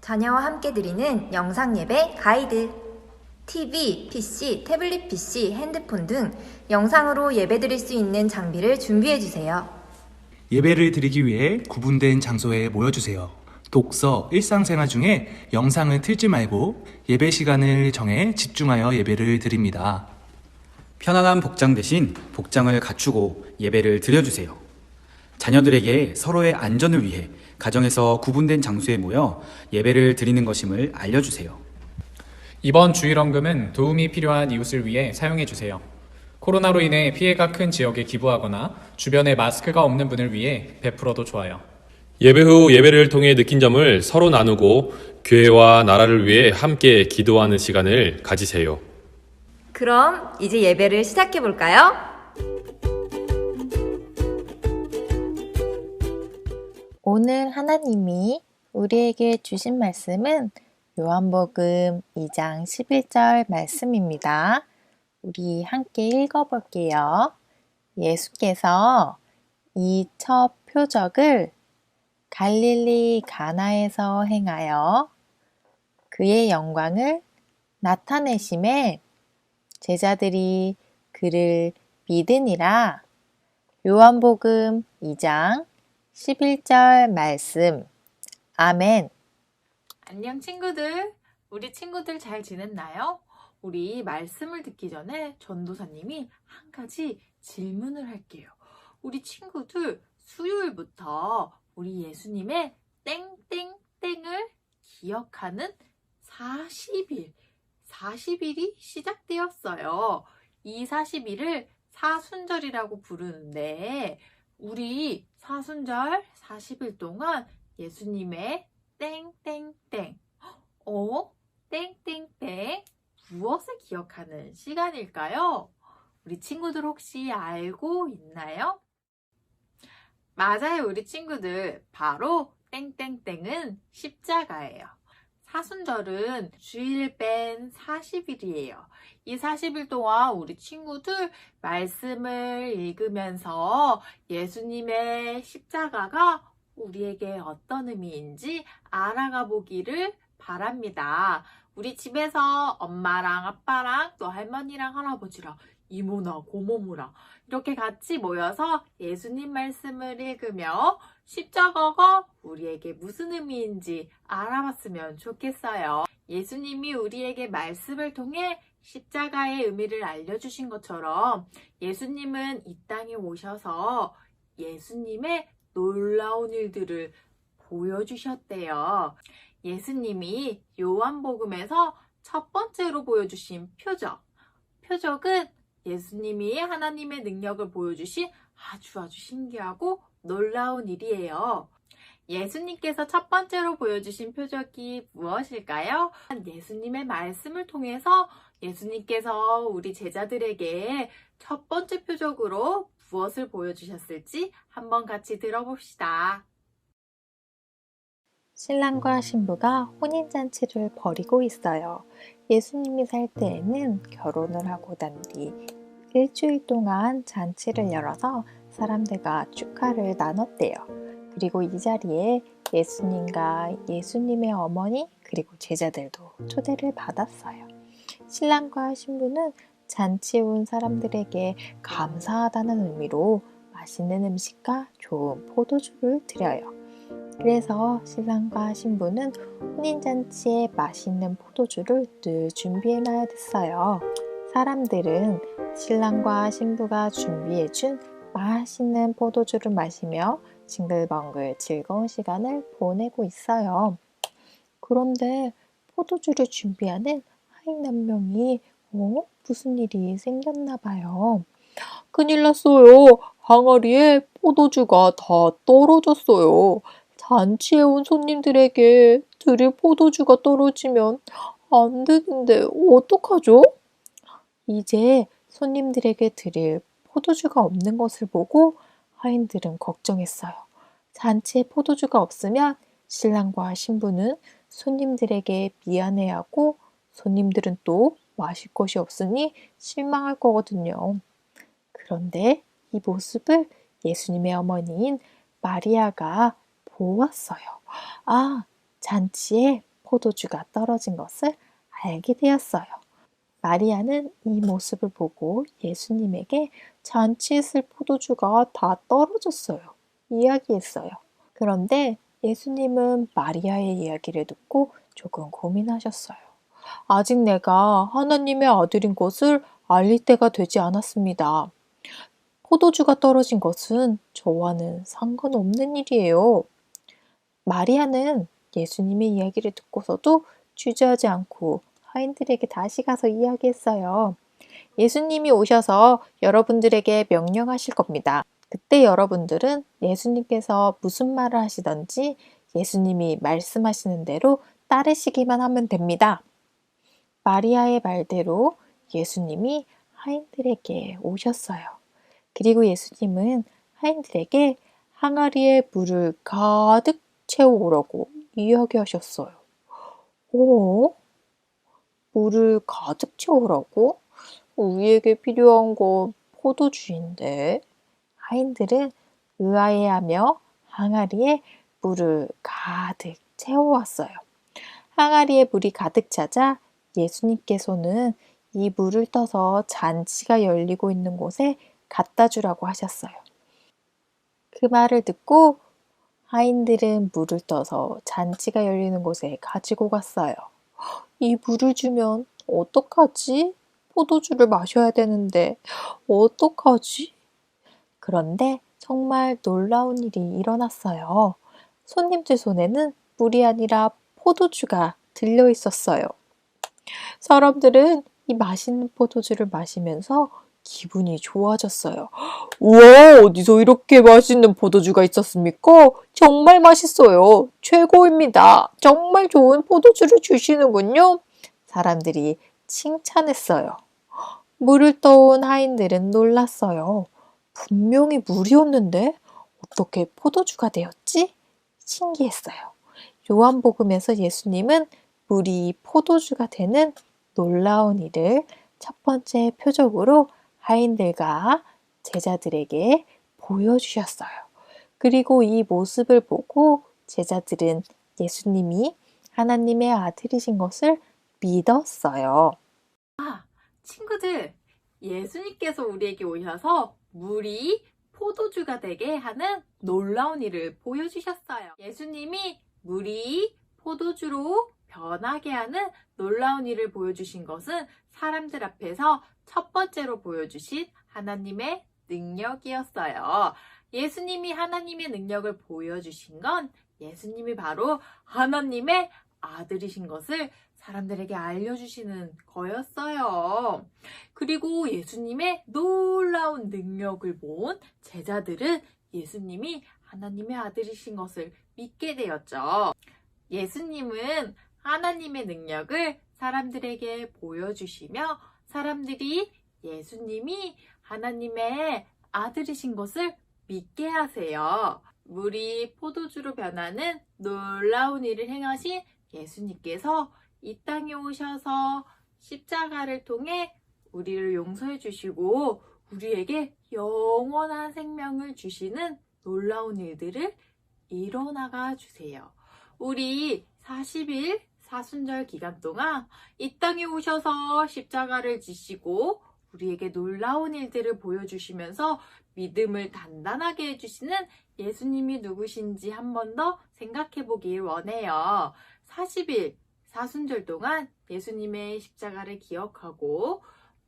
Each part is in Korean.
자녀와 함께 드리는 영상 예배 가이드. TV, PC, 태블릿 PC, 핸드폰 등 영상으로 예배 드릴 수 있는 장비를 준비해 주세요. 예배를 드리기 위해 구분된 장소에 모여 주세요. 독서, 일상생활 중에 영상을 틀지 말고 예배 시간을 정해 집중하여 예배를 드립니다. 편안한 복장 대신 복장을 갖추고 예배를 드려주세요. 자녀들에게 서로의 안전을 위해 가정에서 구분된 장소에 모여 예배를 드리는 것임을 알려주세요. 이번 주일헌금은 도움이 필요한 이웃을 위해 사용해 주세요. 코로나로 인해 피해가 큰 지역에 기부하거나 주변에 마스크가 없는 분을 위해 베풀어도 좋아요. 예배 후 예배를 통해 느낀 점을 서로 나누고 교회와 나라를 위해 함께 기도하는 시간을 가지세요. 그럼 이제 예배를 시작해 볼까요? 오늘 하나님이 우리에게 주신 말씀은 요한복음 2장 11절 말씀입니다. 우리 함께 읽어 볼게요. 예수께서 이 첫 표적을 갈릴리 가나에서 행하여 그의 영광을 나타내심에 제자들이 그를 믿으니라. 요한복음 2장 11절 말씀. 아멘. 안녕 친구들. 우리 친구들 잘 지냈나요? 우리 말씀을 듣기 전에 전도사님이 한 가지 질문을 할게요. 우리 친구들 수요일부터 우리 예수님의 땡땡땡을 기억하는 40일, 40일이 시작되었어요. 이 40일을 사순절이라고 부르는데 우리 사순절 40일 동안 예수님의 땡땡땡 어? 땡땡땡 무엇을 기억하는 시간일까요? 우리 친구들 혹시 알고 있나요? 맞아요, 우리 친구들. 바로 땡땡땡은 십자가예요. 사순절은 주일 뺀 40일이에요. 이 40일 동안 우리 친구들 말씀을 읽으면서 예수님의 십자가가 우리에게 어떤 의미인지 알아가 보기를 바랍니다. 우리 집에서 엄마랑 아빠랑 또 할머니랑 할아버지랑 이모나 고모모랑 이렇게 같이 모여서 예수님 말씀을 읽으며 십자가가 우리에게 무슨 의미인지 알아봤으면 좋겠어요. 예수님이 우리에게 말씀을 통해 십자가의 의미를 알려주신 것처럼 예수님은 이 땅에 오셔서 예수님의 놀라운 일들을 보여주셨대요. 예수님이 요한복음에서 첫 번째로 보여주신 표적. 표적은 예수님이 하나님의 능력을 보여주신 아주 아주 신기하고 놀라운 일이에요. 예수님께서 첫 번째로 보여주신 표적이 무엇일까요? 예수님의 말씀을 통해서 예수님께서 우리 제자들에게 첫 번째 표적으로 무엇을 보여주셨을지 한번 같이 들어봅시다. 신랑과 신부가 혼인잔치를 벌이고 있어요. 예수님이 살 때에는 결혼을 하고 난 뒤 일주일 동안 잔치를 열어서 사람들과 축하를 나눴대요. 그리고 이 자리에 예수님과 예수님의 어머니 그리고 제자들도 초대를 받았어요. 신랑과 신부는 잔치에 온 사람들에게 감사하다는 의미로 맛있는 음식과 좋은 포도주를 드려요. 그래서 신랑과 신부는 혼인잔치에 맛있는 포도주를 늘 준비해놔야 됐어요. 사람들은 신랑과 신부가 준비해준 맛있는 포도주를 마시며 징글벙글 즐거운 시간을 보내고 있어요. 그런데 포도주를 준비하는 하인 한 명이 어? 무슨 일이 생겼나 봐요. 큰일 났어요. 항아리에 포도주가 다 떨어졌어요. 잔치에 온 손님들에게 드릴 포도주가 떨어지면 안 되는데 어떡하죠? 이제 손님들에게 드릴 포도주가 없는 것을 보고 하인들은 걱정했어요. 잔치에 포도주가 없으면 신랑과 신부는 손님들에게 미안해하고 손님들은 또 마실 것이 없으니 실망할 거거든요. 그런데 이 모습을 예수님의 어머니인 마리아가 보았어요. 아, 잔치에 포도주가 떨어진 것을 알게 되었어요. 마리아는 이 모습을 보고 예수님에게 잔치에 쓸 포도주가 다 떨어졌어요. 이야기했어요. 그런데 예수님은 마리아의 이야기를 듣고 조금 고민하셨어요. 아직 내가 하나님의 아들인 것을 알릴 때가 되지 않았습니다. 포도주가 떨어진 것은 저와는 상관없는 일이에요. 마리아는 예수님의 이야기를 듣고서도 주저하지 않고 하인들에게 다시 가서 이야기했어요. 예수님이 오셔서 여러분들에게 명령하실 겁니다. 그때 여러분들은 예수님께서 무슨 말을 하시던지 예수님이 말씀하시는 대로 따르시기만 하면 됩니다. 마리아의 말대로 예수님이 하인들에게 오셨어요. 그리고 예수님은 하인들에게 항아리에 물을 가득 채워오라고 이야기하셨어요. 오, 물을 가득 채우라고? 우리에게 필요한 건 포도주인데. 하인들은 의아해하며 항아리에 물을 가득 채워왔어요. 항아리에 물이 가득 차자 예수님께서는 이 물을 떠서 잔치가 열리고 있는 곳에 갖다 주라고 하셨어요. 그 말을 듣고 하인들은 물을 떠서 잔치가 열리는 곳에 가지고 갔어요. 이 물을 주면 어떡하지? 포도주를 마셔야 되는데 어떡하지? 그런데 정말 놀라운 일이 일어났어요. 손님들 손에는 물이 아니라 포도주가 들려 있었어요. 사람들은 이 맛있는 포도주를 마시면서 기분이 좋아졌어요. 우와, 어디서 이렇게 맛있는 포도주가 있었습니까? 정말 맛있어요. 최고입니다. 정말 좋은 포도주를 주시는군요. 사람들이 칭찬했어요. 물을 떠온 하인들은 놀랐어요. 분명히 물이었는데 어떻게 포도주가 되었지? 신기했어요. 요한복음에서 예수님은 물이 포도주가 되는 놀라운 일을 첫 번째 표적으로 하인들과 제자들에게 보여주셨어요. 그리고 이 모습을 보고 제자들은 예수님이 하나님의 아들이신 것을 믿었어요. 친구들, 예수님께서 우리에게 오셔서 물이 포도주가 되게 하는 놀라운 일을 보여주셨어요. 예수님이 물이 포도주로 변하게 하는 놀라운 일을 보여주신 것은 사람들 앞에서 첫 번째로 보여주신 하나님의 능력이었어요. 예수님이 하나님의 능력을 보여주신 건 예수님이 바로 하나님의 아들이신 것을 사람들에게 알려주시는 거였어요. 그리고 예수님의 놀라운 능력을 본 제자들은 예수님이 하나님의 아들이신 것을 믿게 되었죠. 예수님은 하나님의 능력을 사람들에게 보여주시며 사람들이 예수님이 하나님의 아들이신 것을 믿게 하세요. 물이 포도주로 변하는 놀라운 일을 행하신 예수님께서 이 땅에 오셔서 십자가를 통해 우리를 용서해 주시고 우리에게 영원한 생명을 주시는 놀라운 일들을 일어나가 주세요. 우리 40일 사순절 기간 동안 이 땅에 오셔서 십자가를 지시고 우리에게 놀라운 일들을 보여주시면서 믿음을 단단하게 해주시는 예수님이 누구신지 한 번 더 생각해 보길 원해요. 40일 사순절 동안 예수님의 십자가를 기억하고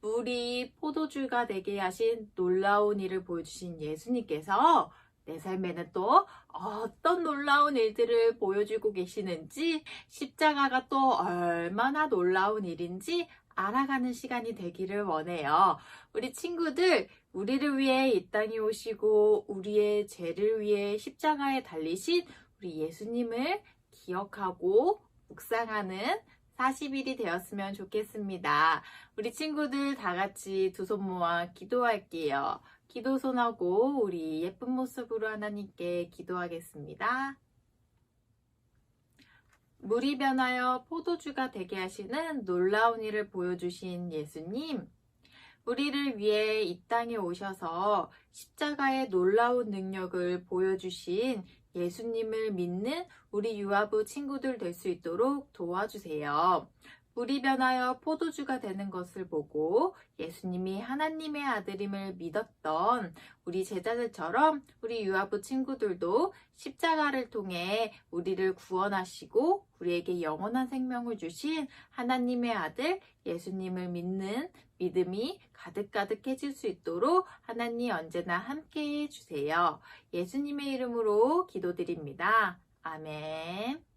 물이 포도주가 되게 하신 놀라운 일을 보여주신 예수님께서 내 삶에는 또 어떤 놀라운 일들을 보여주고 계시는지 십자가가 또 얼마나 놀라운 일인지 알아가는 시간이 되기를 원해요. 우리 친구들, 우리를 위해 이 땅에 오시고 우리의 죄를 위해 십자가에 달리신 우리 예수님을 기억하고 묵상하는 40일이 되었으면 좋겠습니다. 우리 친구들 다 같이 두 손 모아 기도할게요. 기도 손하고 우리 예쁜 모습으로 하나님께 기도하겠습니다. 물이 변하여 포도주가 되게 하시는 놀라운 일을 보여주신 예수님. 우리를 위해 이 땅에 오셔서 십자가의 놀라운 능력을 보여주신 예수님을 믿는 우리 유아부 친구들 될 수 있도록 도와주세요. 물이 변하여 포도주가 되는 것을 보고 예수님이 하나님의 아들임을 믿었던 우리 제자들처럼 우리 유아부 친구들도 십자가를 통해 우리를 구원하시고 우리에게 영원한 생명을 주신 하나님의 아들 예수님을 믿는 믿음이 가득가득해질 수 있도록 하나님 언제나 함께 해주세요. 예수님의 이름으로 기도드립니다. 아멘.